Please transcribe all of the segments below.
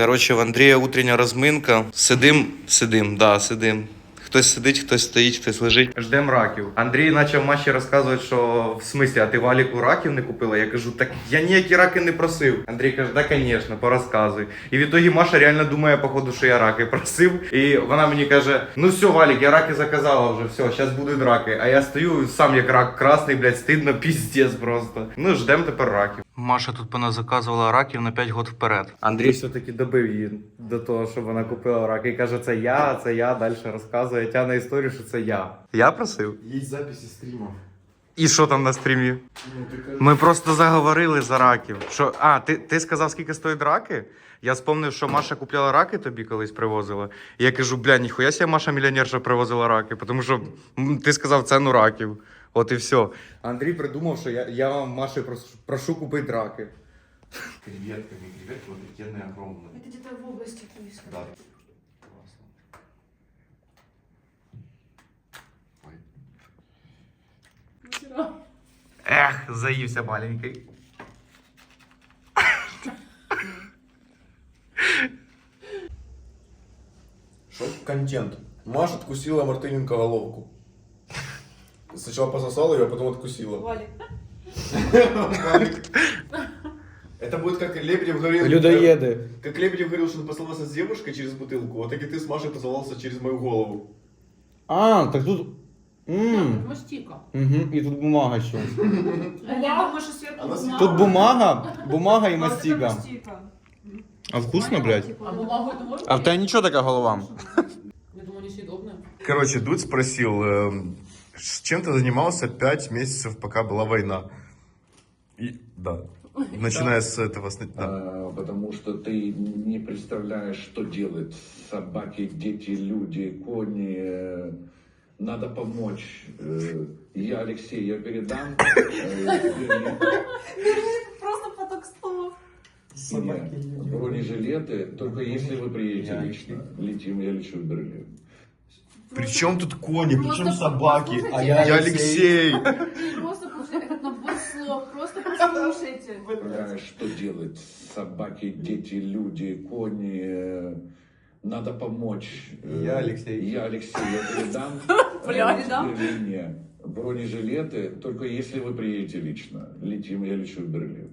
Коротше, в Андрія утрення розминка. Сидим, сидим, да, сидим. Хтось сидить, хтось стоїть, хтось лежить. Ждем раків. Андрій почав Маші розказувати, що в смислі, а ти валіку раків не купила? Я кажу, так я ніякі раки не просив. Андрій каже, да, звісно, порозказуй. І в ітогі Маша реально думає, походу, що я раки просив. І вона мені каже: ну все, Валік, я раки заказала вже, все, зараз будуть раки. А я стою сам як рак красний, блядь, стидно, піздець просто. Ну, ждем тепер раків. Маша тут вона заказувала раків на 5 років вперед. Андрій все-таки добив її до того, щоб вона купила раки. І каже, це я, це я. Далі розказує, тягне історію, що це я. Я просив? Есть записи стримов. І що там на стрімі? Ну, кажешь, Ми просто заговорили за раків. Що, а, ти, ти сказав, скільки стоїть раки? Я спомнив, що Маша купляла раки тобі колись привозила. І я кажу, бля, ніхуя себе Маша мільйонерша привозила раки, тому що ти сказав ціну раків. От і все. Андрій придумав, що я, я вам Маші прошу, прошу купити раки. Креветками, креветки офігенні, огромні. Это где-то в области Киевска. Да. Вчера. Ех, заївся маленький. Шок-контент. Маша откусила Мартыненко головку. Сначала пососала ее, а потом откусила. Валик. Это будет как Лебедев говорил... Людоеды. Как Лебедев говорил, что он поцеловался с девушкой через бутылку, вот так и ты с Машей поцеловался через мою голову. А, так тут. Ммм. Мастика. Угу. І тут бумага ще. А я думаю, что сверху Она бумага. Тут бумага, бумага і А вот это мастіка. мастика. А вкусно, блядь? А бумагу это можно? А в тебе нічого така голова? Я думаю, несъедобная. Короче, Дудь спросил, эм, с чем ты занимался пять месяцев, пока была война? И, да. Начиная с этого... сна- Да. А, потому что ты не представляешь, что делают собаки, дети, люди, кони. Э, Надо помочь. Э, Я, Алексей, я передам. э. Просто поток слов. Мне бронежилеты, только если вы приедете лично. Летим, я лечу в Берлин. Причем тут кони, причем собаки? послушайте. Я Алексей. Просто послушайте этот набор слов. Просто послушайте. Представляешь, что делают собаки, дети, люди, кони. Э, Надо помочь. Э, Я Алексей. Я Алексей, я передам. Э, Берлине. Бронежилеты, только если вы приедете лично. Летим, я лечу в Берлин.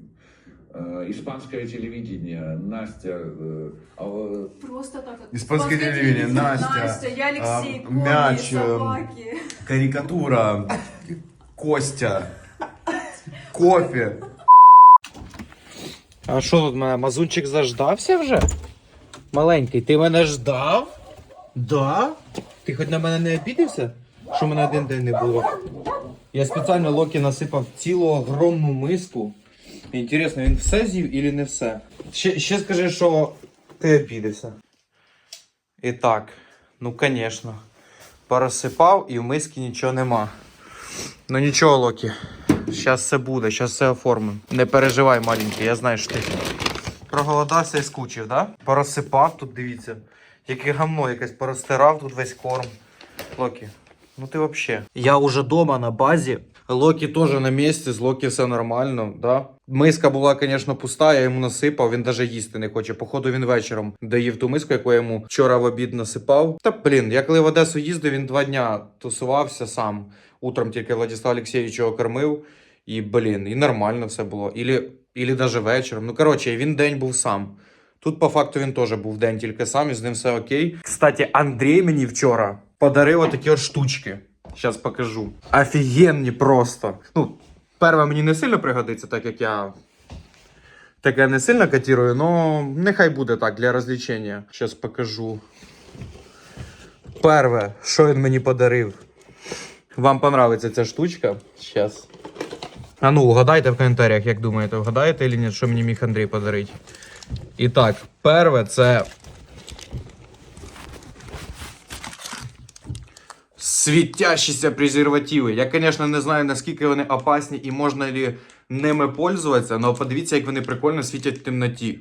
Э, Испанское телевидение, Настя, э, а, э, Просто так. Испанское телевидение, Настя, Настя, я Алексей, а, кони, мяч, эм, собаки. Карикатура. Костя. Кофе. А що тут мене? Мазунчик заждався вже? Маленький, ти мене ждав? Да? Ти хоч на мене не обідався? Що мене один день не було. Я спеціально Локі насипав цілу огромну миску. Інтересно, він все з'їв і не все? Ще, ще скажи, що ти обідався. І так, ну звісно. Порозсипав і в мисці нічого нема. Ну нічого, Локі. Зараз все буде, зараз все оформимо. Не переживай, маленький, я знаю, що ти проголодався і скучив, да? Порозсипав тут, дивіться. Яке гамно якесь порозтирав тут весь корм. Локі, ну ти взагалі. Я уже дома на базі. Локі теж на місці, з Локі все нормально, да? Миска була, звісно, пуста, я йому насипав, він навіть їсти не хоче. Походу, він вечором доїв ту миску, яку я йому вчора в обід насипав. Та блін, я коли в Одесу їздив, він два дня тусувався сам. Утром тільки Владислав Олексійович його кормив. І, блін, і нормально все було. Ілі, ілі навіть вечором. Ну, коротше, він день був сам. Тут, по факту, він теж був день тільки сам, і з ним все окей. Кстати, Андрій мені вчора подарив отакі от штучки. Зараз покажу. Офігенні просто. Ну, перша мені не сильно пригодиться, так як я таке не сильно котирую, але нехай буде так для розвлечення. Зараз покажу. Перше, що він мені подарив. Вам понравиться ця штучка. Зараз. А ну, угадайте в коментарях, як думаєте, вгадаєте чи ні, що мені міг Андрій подарити. І так, перше це. Світящіся презервативи. Я, звісно, не знаю, наскільки вони опасні і можна ли ними пользуватися, але подивіться, як вони прикольно світять в темноті.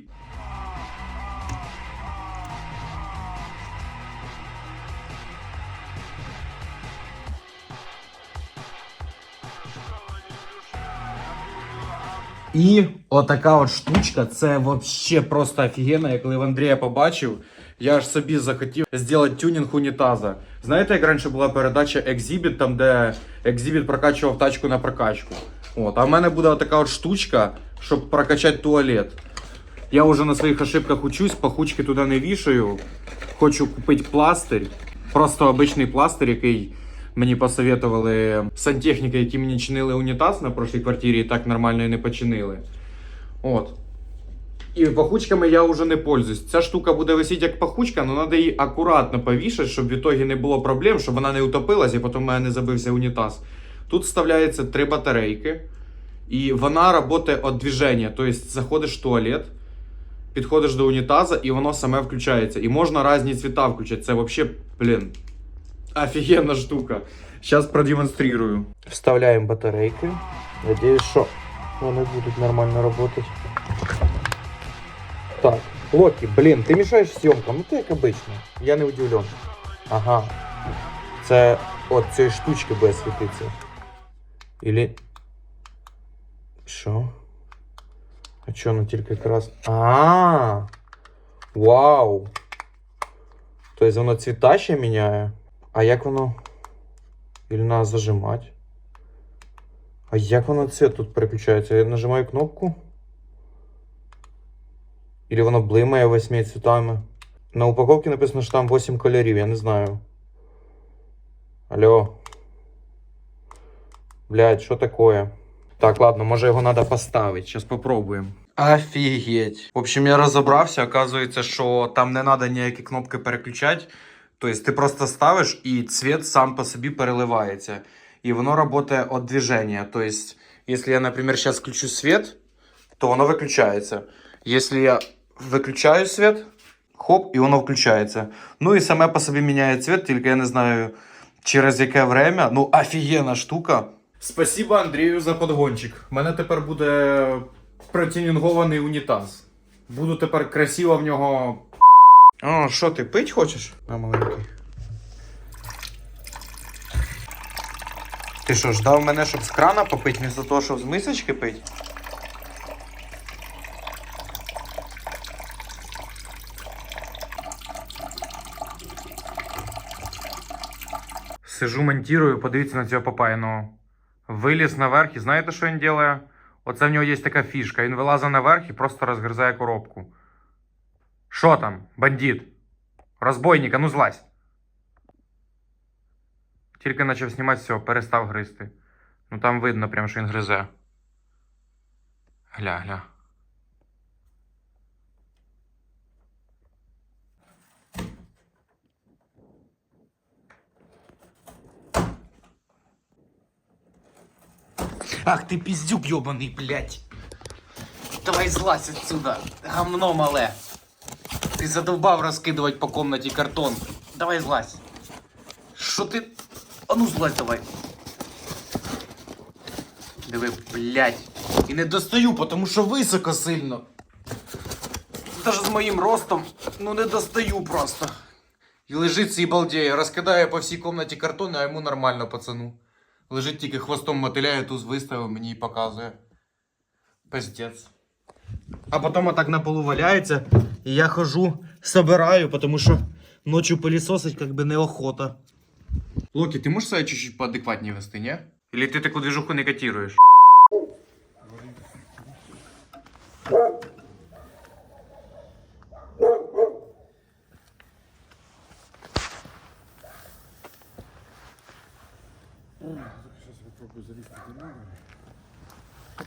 І Отака от штучка, це вообще просто офігенно. Я коли в Андрія побачив, я ж собі захотів зробити тюнінг унітаза. Знаєте, як раніше була передача Exhibit, там де Exhibit прокачував тачку на прокачку. От, а в мене буде така от штучка, щоб прокачати туалет. Я вже на своїх ошибках учусь, пахучки туди не вішаю. Хочу купити пластир. Просто обичний пластир, який мені посоветували сантехніки, які мені чинили унітаз на прошлій квартирі і так нормально і не починили. От. І пахучками я вже не пользуюсь. Ця штука буде висіти як пахучка, але треба її акуратно повішати, щоб в ітогі не було проблем, щоб вона не утопилась і потім в мене не забився унітаз. Тут вставляється три батарейки, і вона працює від движення. Тобто заходиш в туалет, підходиш до унітаза, і воно саме включається. І можна різні цвіта включати. Це взагалі, блін, офігенна штука. Зараз продемонструю. Вставляємо батарейки. Надіюсь, що вони будуть нормально працювати. Локі, блін, ти мішаєш зйомкам, ну ти як обично. Я не удивлен. Ага. Це от цієї штучки буде світитися. Ілі. Що? А чо воно тільки якраз. А. Вау. Тобто воно цвіта ще міняє. А як воно? Или надо зажимать? А як воно цвет тут переключається? Я нажимаю кнопку. Или воно блимає восьми цвітами. На упаковці написано, що там 8 кольорів, я не знаю. Алло. Блядь, що такое? Так, ладно, може його треба поставити. Зараз попробуємо. Офігеть. В общем, я розібрався. Оказується, що там не треба ніякі кнопки переключати. Тобто ти просто ставиш і цвет сам по собі переливається. І воно працює від движення. Тобто, якщо я, наприклад, зараз включу світ, то воно виключається. Якщо я виключаю світ, хоп, і воно включається. Ну і саме по собі міняє цвет, тільки я не знаю через яке время. Ну, офігенна штука. Спасибо Андрію за подгончик. У мене тепер буде протюнінгований унітаз. Буду тепер красиво в нього а, що ти пить хочеш? На маленький. Ти що, ждав мене, щоб з крана попити, вмісто того, щоб з мисочки пить? Сижу, монтирую, подивіться на цього папайного. Виліз наверх і знаєте, що він робить? Оце в нього є така фішка. Він вилазить наверх і просто розгризає коробку. Що там, бандит? Розбойник, а ну злазь. Тільки почав знімати, все, перестав гризти. Ну там видно прям, що він гризе. Гля, Ах ты пиздюк ебаный, блядь. Давай злазь отсюда, гамно мале. Ти задовбав розкидувати по комнаті картон. Давай злазь. Що ти. А ну злазь давай. Диви, блядь. І не достаю, тому що високо сильно. Даже з моїм ростом, ну не достаю просто. І лежить цей балдеє, розкидає по всій комнаті картон, а йому нормально, пацану. Лежить тільки хвостом мотиляє, туз виставив, мені і показує. Пиздец. А потім отак на полу валяється, і я хожу, собираю, тому що ночі пилісосить как би неохота. Локі, ти можеш себе чуть-чуть поадекватніше вести, ні? Или ти таку движуху не котируєш?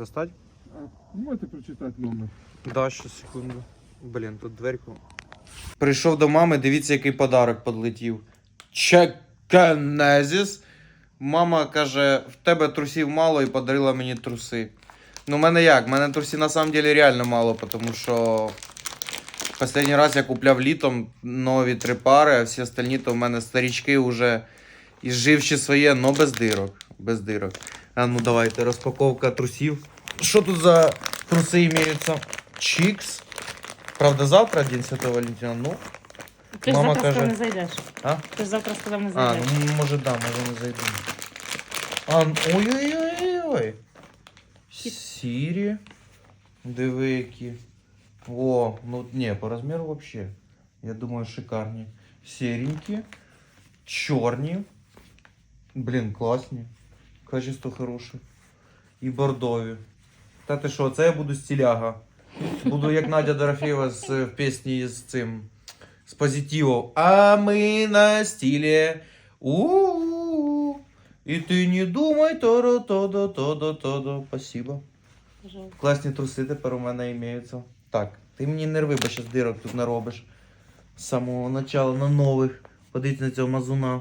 Достать? Можете прочитати номер. Да, ще секунду. Блін, тут дверку. Прийшов до мами, дивіться, який подарок подлетів. Чеканезіс. Мама каже: в тебе трусів мало і подарила мені труси. Ну, в мене як? У мене трусів на самом деле реально мало, тому що Последній раз я купляв літом нові три пари, а всі остальні то в мене старічки вже ізживши своє, но без дирок. Без дирок. А ну давайте, розпаковка трусів. Що тут за труси імеються? Чікс. Правда, завтра День Святого Валентина. Ну, Ти ж Мама завтра каже- сказав, не зайдеш. а? Ти ж завтра сказав, не А, зайдеш. ну може да, може не зайду. А, ну, ой-ой-ой-ой. Сірі. Диви які. О, ну не, по розміру вообще. Я думаю, шикарні. Серенькі. Чорні. Блін, класні. Качество хороше. І бордові. Та ти що, це я буду стиляга. Буду як Надя Дорофєва з, в пісні з цим. З позитивом. А ми на стилі. у І ти не думай, то то до то до то до Спасибо. Пожалуйста. Класні труси тепер у мене імеються. Так, ти мені не рви, бо щас дирок тут наробиш. З самого начала на нових. Подивіться на цього мазуна.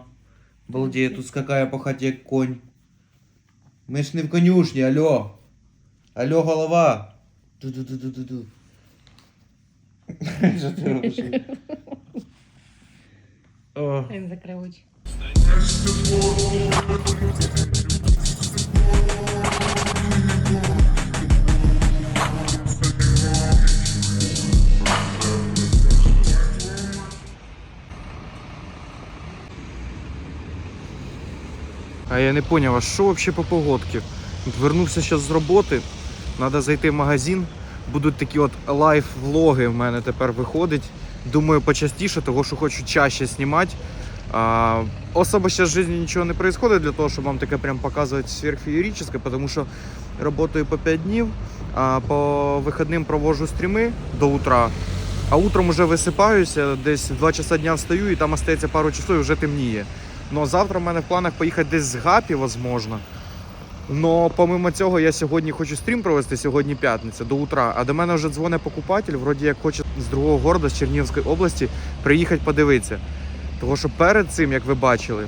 Балдіє, тут скакає по хаті як конь. Ми ж не в конюшні, алло. Алло, голова. Ду-ду-ду-ду-ду. Що ти робиш? О. Він закрив очі. А я не поняв, а що взагалі по погодці? Вернувся зараз з роботи, треба зайти в магазин. Будуть такі от лайф-влоги в мене тепер виходить. Думаю, почастіше, того що хочу чаще знімати. А, особо в житті нічого не відбувається для того, щоб вам таке прям показувати сверхфеєрічне, тому що працюю по 5 днів, а по вихідним провожу стріми до утра. А утром вже висипаюся, десь в 2 часа дня встаю і там остається пару часов і вже темніє. Но завтра в мене в планах поїхати десь з Гапі, возможно. Но помимо цього, я сьогодні хочу стрім провести, сьогодні п'ятниця до утра. А до мене вже дзвонить покупатель, вроді як хоче з другого города, з Чернігівської області, приїхати подивитися. Тому що перед цим, як ви бачили,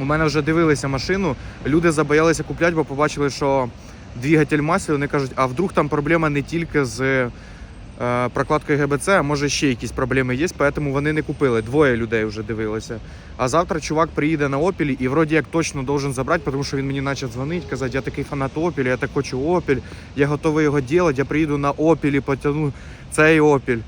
у мене вже дивилися машину, люди забоялися купляти, бо побачили, що двигатель масляний, вони кажуть, а вдруг там проблема не тільки з прокладкою ГБЦ, а може ще якісь проблеми є, тому вони не купили. Двоє людей вже дивилися. А завтра чувак приїде на Опілі і вроді як точно должен забрати, тому що він мені почав дзвонити, казати, я такий фанат Опілі, я так хочу Опіль, я готовий його робити, я приїду на Опілі, потягну цей Опіль.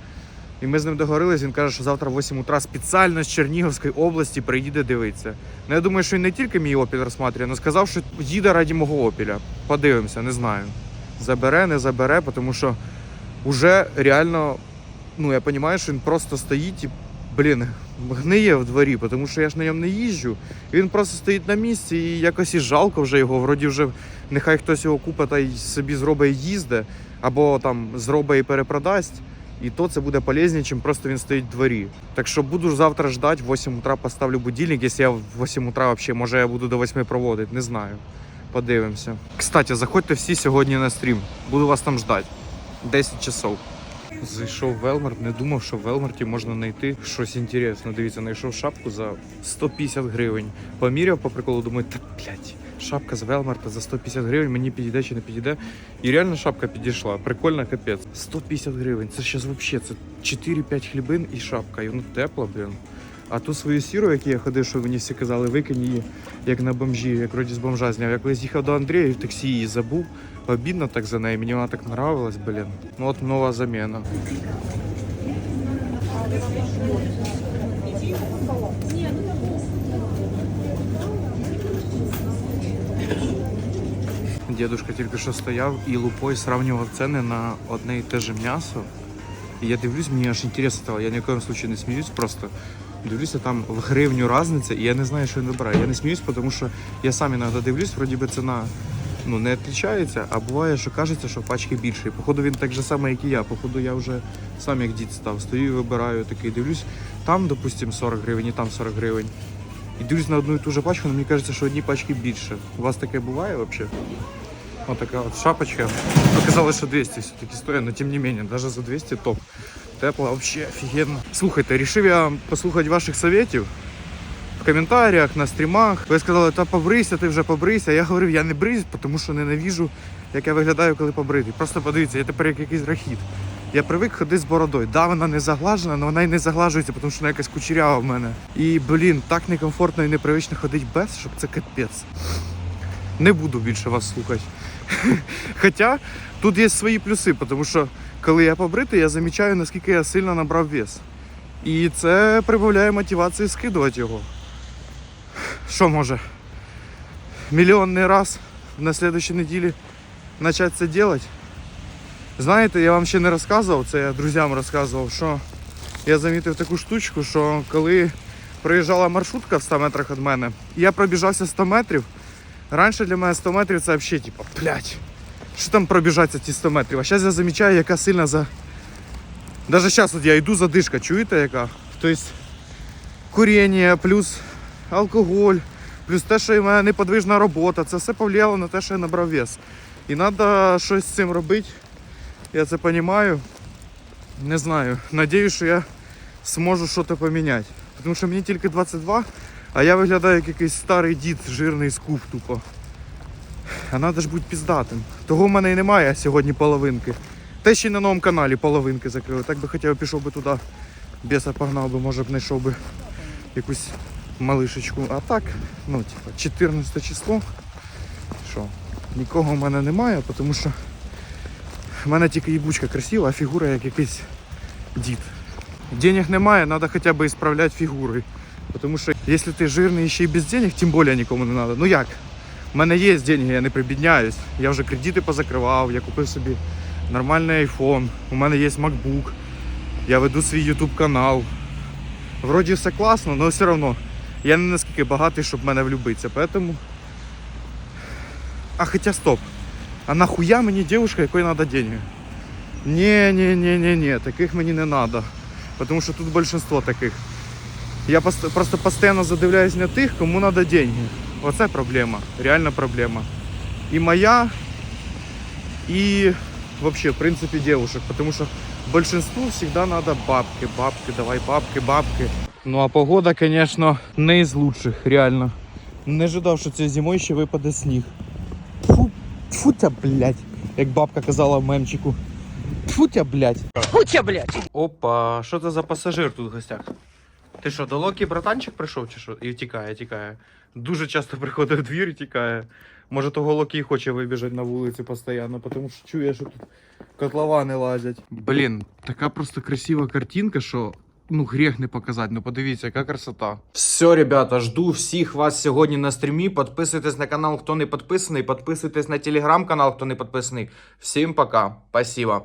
І ми з ним договорились, він каже, що завтра в 8 утра спеціально з Чернігівської області приїде дивитися. Ну я думаю, що він не тільки мій Опіль розсматриває, але сказав, що їде раді мого Опіля. Подивимося, не знаю. Забере, не забере, тому що вже реально, ну я розумію, що він просто стоїть і, блін, гниє в дворі, тому що я ж на ньому не їжджу. І він просто стоїть на місці і якось і жалко вже його. Вроді вже нехай хтось його купить та й собі зробить їзде, або там зробить і перепродасть. І то це буде полезніше, чим просто він стоїть в дворі. Так що буду завтра ждати, в 8 утра поставлю будильник. Якщо я в 8 утра взагалі, може я буду до 8 проводити, не знаю. Подивимося. Кстати, заходьте всі сьогодні на стрім. Буду вас там ждати. 10 часов. Зайшов Велмарт, не думав, що в Велмарті можна знайти щось інтересне. Дивіться, знайшов шапку за 150 гривень. Поміряв по приколу, думаю, та блядь, шапка з Велмарта за 150 гривень, мені підійде чи не підійде. І реально шапка підійшла. Прикольно, капець. 150 гривень. Це зараз взагалі це 4-5 хлібин і шапка. І воно тепло, блін. А ту свою сіру, яку я ходив, що мені всі казали, викинь її, як на бомжі, як вроді з бомжа зняв. Я колись їхав до Андрія і в таксі її забув. Обідно так за нею, мені вона так нравилась, блін. Ну от нова заміна. Дедушка тільки що стояв і лупою сравнював ціни на одне і те же м'ясо. І я дивлюсь, мені аж інтересно стало. Я ні в коєму случаю не сміюсь, просто дивлюся, там в гривню різниця, і я не знаю, що він вибирає. Я не сміюсь, тому що я сам іноді дивлюсь, вроді би ціна ну, не відрізняється, а буває, що кажеться, що пачки більше. Походу він так же само, як і я. Походу я вже сам як дід став. Стою і вибираю такий, дивлюсь, там, допустим, 40 гривень, і там 40 гривень. І дивлюсь на одну і ту же пачку, але мені кажеться, що одні пачки більше. У вас таке буває взагалі? Вот такая вот шапочка. Оказалось, що 200 все-таки стоїть, но тем не менее, даже за 200 топ. Тепло, вообще офігенно. Слухайте, рішив я послухати ваших советів в коментарях, на стрімах. Ви сказали, та побрийся, ти вже побрийся. Я говорив, я не бриюсь, тому що ненавіжу як я виглядаю, коли побритий. Просто подивіться, я тепер як якийсь рахіт. Я привик ходити з бородою. Да, вона не заглажена, але вона й не заглажується, тому що вона якась кучерява в мене. І, блін, так некомфортно і непривично ходити без, щоб це капець. Не буду більше вас слухати. Хоча тут є свої плюси, тому що коли я побритий, я замічаю, наскільки я сильно набрав вес. І це прибавляє мотивації скидувати його. Що може? Мільйонний раз на слідчій неділі почати це робити? Знаєте, я вам ще не розказував, це я друзям розказував, що я замітив таку штучку, що коли проїжджала маршрутка в 100 метрах від мене, я пробіжався 100 метрів. Раніше для мене 100 метрів це взагалі, типу, блядь, що там пробіжатися ті 100 метрів? А зараз я замічаю, яка сильна за. Даже зараз от я йду задишка, чуєте яка? Тобто куріння, плюс алкоголь, плюс те, що в мене неподвижна робота, це все повлияло на те, що я набрав вес. І треба щось з цим робити. Я це розумію. Не знаю. Надіюсь, що я зможу щось поміняти. Тому що мені тільки 22, а я виглядаю як якийсь старий дід, жирний скуп тупо. А треба ж бути піздатим. Того в мене і немає сьогодні половинки. Те ще й на новому каналі половинки закрили. Так би б пішов би туди, біса погнав би, може б знайшов би якусь малишечку. А так, ну, типа, 14 число. Що? Нікого в мене немає, тому що в мене тільки їбучка красива, а фігура як якийсь дід. Денег немає, треба хоча б ісправляти фігури. Тому що якщо ти жирний і ще й без денег, тим більше нікому не треба. Ну як? У мене є деньги, я не прибідняюсь. Я вже кредити позакривав, я купив собі нормальний iPhone, у мене є MacBook, я веду свій YouTube канал. Вроді все класно, але все одно я не наскільки багатий, щоб мене влюбитися. Поэтому... А хоча стоп. А нахуя мені дівчинка, якої треба деньги? Ні, ні, ні, ні, ні, таких мені не треба. Тому що тут більшинство таких. Я просто постійно задивляюсь на тих, кому треба деньги. Оце проблема, реальна проблема. І моя, і вообще, в принципе, девушек. Потому что большинству всегда надо бабки, бабки, давай бабки, бабки. Ну а погода, конечно, не із лучших, реально. Не ожидав, що цією зимою ще випаде сніг. Фу, фу тя, блядь, як бабка казала в мемчику. Фу тя, блядь. Фу тя, блядь. Опа, що це за пасажир тут в гостях? Ти що, до Локі братанчик прийшов чи що? І тікає, тікає. Дуже часто приходить в двір і тікає. Може того Локі хоче вибіжати на вулицю постійно, тому що чує, що тут котловани лазять. Блін, така просто красива картинка, що ну гріх не показати. Ну подивіться, яка красота. Все, ребята, жду всіх вас сьогодні на стрімі. Підписуйтесь на канал, хто не підписаний, підписуйтесь на телеграм-канал, хто не підписаний. Всім пока. Спасибо.